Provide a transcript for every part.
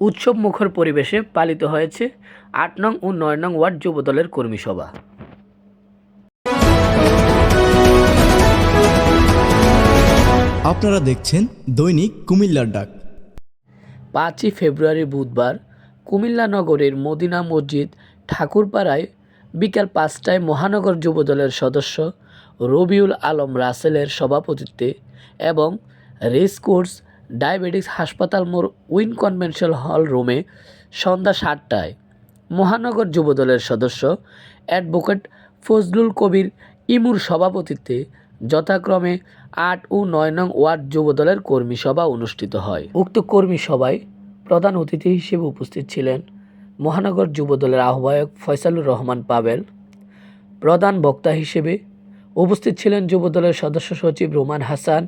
উৎসব মুখর পরিবেশে পালিত হয়েছে আট নং ও নয় নং ওয়ার্ড যুবদলের কর্মী সভা। আপনারা দেখছেন দৈনিক কুমিল্লার ডাক। পাঁচই ফেব্রুয়ারি বুধবার কুমিল্লা নগরীর মদিনা মসজিদ ঠাকুরপাড়ায় বিকাল পাঁচটায় মহানগর যুবদলের সদস্য রবিউল আলম রাসেলের সভাপতিত্বে এবং রেস কোর্স ডায়াবেটিস হাসপাতাল মোড় উইন কনভেনশন হল রুমে সন্ধ্যা সাতটায়। মহানগর যুবদলের সদস্য অ্যাডভোকেট ফজলুল কবির ইমুর সভাপতিত্বে যথাক্রমে আট ও নয় নং ওয়ার্ড যুবদলের কর্মী সভা অনুষ্ঠিত হয়। উক্ত কর্মী সভায় প্রধান অতিথি হিসেবে উপস্থিত ছিলেন মহানগর যুবদলের আহ্বায়ক ফয়সালুর রহমান পাবেল। প্রধান বক্তা হিসেবে উপস্থিত ছিলেন যুবদলের সদস্য সচিব রোমান হাসান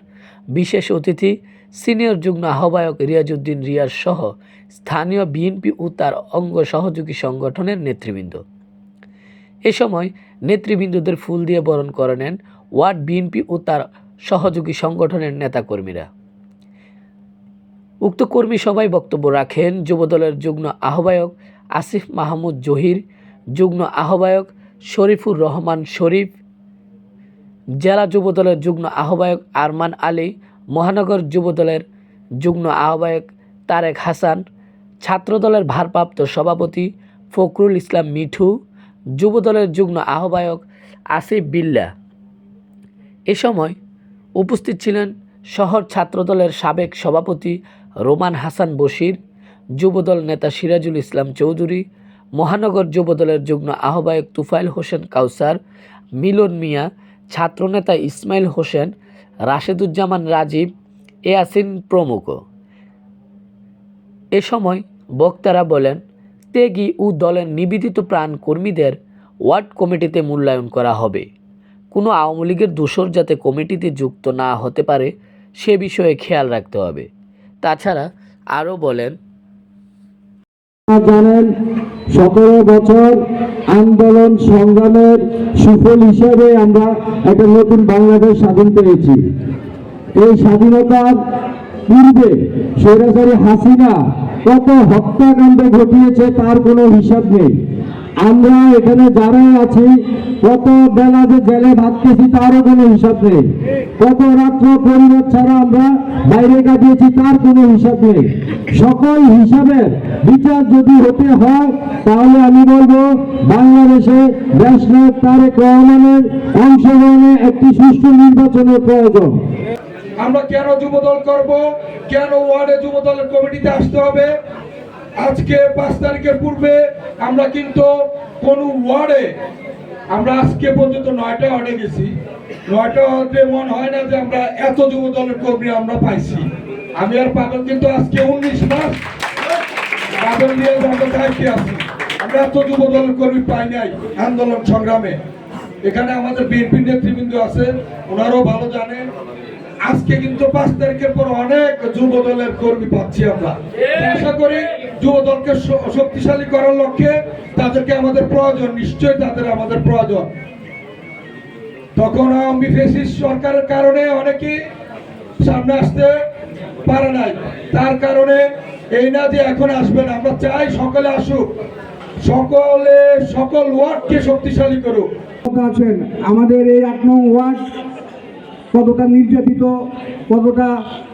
বিশেষ অতিথি সিনিয়র যুগ্ম আহ্বায়ক রিয়াজউদ্দিন রিয়াজ সহ স্থানীয় বিএনপি ও তার অঙ্গ সহযোগী সংগঠনের নেতৃবৃন্দ। এ সময় নেতৃবৃন্দদের ফুল দিয়ে বরণ করে নেন ওয়ার্ড বিএনপি ও তার সহযোগী সংগঠনের নেতাকর্মীরা। উক্ত কর্মী সভায় বক্তব্য রাখেন যুবদলের যুগ্ম আহ্বায়ক আসিফ মাহমুদ জহির, যুগ্ম আহ্বায়ক শরীফুর রহমান শরীফ জেলা যুবদলের যুগ্ম আহ্বায়ক আরমান আলী, মহানগর যুবদলের যুগ্ম আহ্বায়ক তারেক হাসান, ছাত্রদলের ভারপ্রাপ্ত সভাপতি ফখরুল ইসলাম মিঠু, যুবদলের যুগ্ম আহ্বায়ক আসিফ বিল্লা। এ সময় উপস্থিত ছিলেন শহর ছাত্রদলের সাবেক সভাপতি রোমান হাসান বশির, যুবদল নেতা সিরাজুল ইসলাম চৌধুরী, মহানগর যুবদলের যুগ্ম আহ্বায়ক তুফাইল হোসেন কাউসার, মিলন মিয়া ছাত্রনেতা ইসমাইল হোসেন, রাশেদুজ্জামান রাজীব, এয়াসিন প্রমুখ। এ সময় বক্তারা বলেন, ত্যাগী ও দলের নিবেদিত প্রাণ কর্মীদের ওয়ার্ড কমিটিতে মূল্যায়ন করা হবে। কোনো আওয়ামী লীগের দোসর যাতে কমিটিতে যুক্ত না হতে পারে, সে বিষয়ে খেয়াল রাখতে হবে। তাছাড়া আরও বলেন জানেন, সতেরো বছর আন্দোলন সংগ্রামের সুফল হিসেবে আমরা একটা নতুন বাংলাদেশ স্বাধীন পেয়েছি। এই স্বাধীনতার পূর্বে সরাসরি হাসিনা কত হত্যাকাণ্ড ঘটিয়েছে তার কোনো হিসাব নেই। আমরা এখানে যারা আছি কত বেলা যে জেলে ভাবতেছি তারও কোনো হিসাব নেই। কত রাত্র পরিবার ছাড়া আমরা বাইরে কাটিয়েছি তার কোনো হিসাব নেই। সকল হিসাবের বিচার যদি হতে হয়, তাহলে আমি বলব, বাংলাদেশে দেশনাথ তারেক রহমানের অংশগ্রহণে একটি সুষ্ঠু নির্বাচনের প্রয়োজন। আমরা কেন যুবদল করব? কেন ওয়ার্ডে যুবদলের কমিটিতে আসতে হবে? আজকে পাঁচ তারিখের পূর্বে আমরা কিন্তু কোন ওয়ার্ডে আমরা আজকে পর্যন্ত নয়টা ওয়ার্ডে গেছি। নয়টা ওয়ার্ডে মনে হয় না যে আমরা এত যুবদলের কর্মী আমরা পাইছি। আমি আর পাগল, কিন্তু আজকে উনিশ মাস পাগল নিয়ে আমরা দায়িত্বে আছি। আমরা এত যুবদলের কর্মী পাই নাই আন্দোলন সংগ্রামে। এখানে আমাদের বিএনপি নেতৃবৃন্দ আছে, ওনারাও ভালো জানেন আজকে কিন্তু পাঁচ তারিখের পর অনেক যুব দলের কর্মী পাচ্ছি আমরা। আশা করি যুব দলকে শক্তিশালী করার লক্ষ্যে তাদেরকে আমাদের প্রয়োজন, নিশ্চয়ই তাদের আমাদের প্রয়োজন। তখন আওয়ামী ফেসিস সরকারের কারণে অনেকেই সামনে আসতে পারে নাই। তার কারণে এই না যে এখন আসবেন আমরা চাই সকলে আসুক। সকলে, সকল ওয়ার্ডকে শক্তিশালী করুক। আছেন, আমাদের এই আট নং ওয়ার্ড কতটা নির্যাতিত, কতটা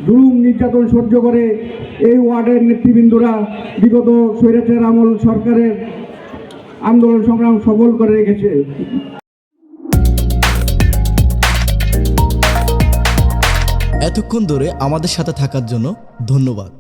জুলুম, নির্যাতন সহ্য করে এই ওয়ার্ডের নেতৃবৃন্দরা বিগত স্বৈরাচার আমল সরকারের আন্দোলন সংগ্রাম সফল করে রেখেছে। এতক্ষণ ধরে আমাদের সাথে থাকার জন্য ধন্যবাদ।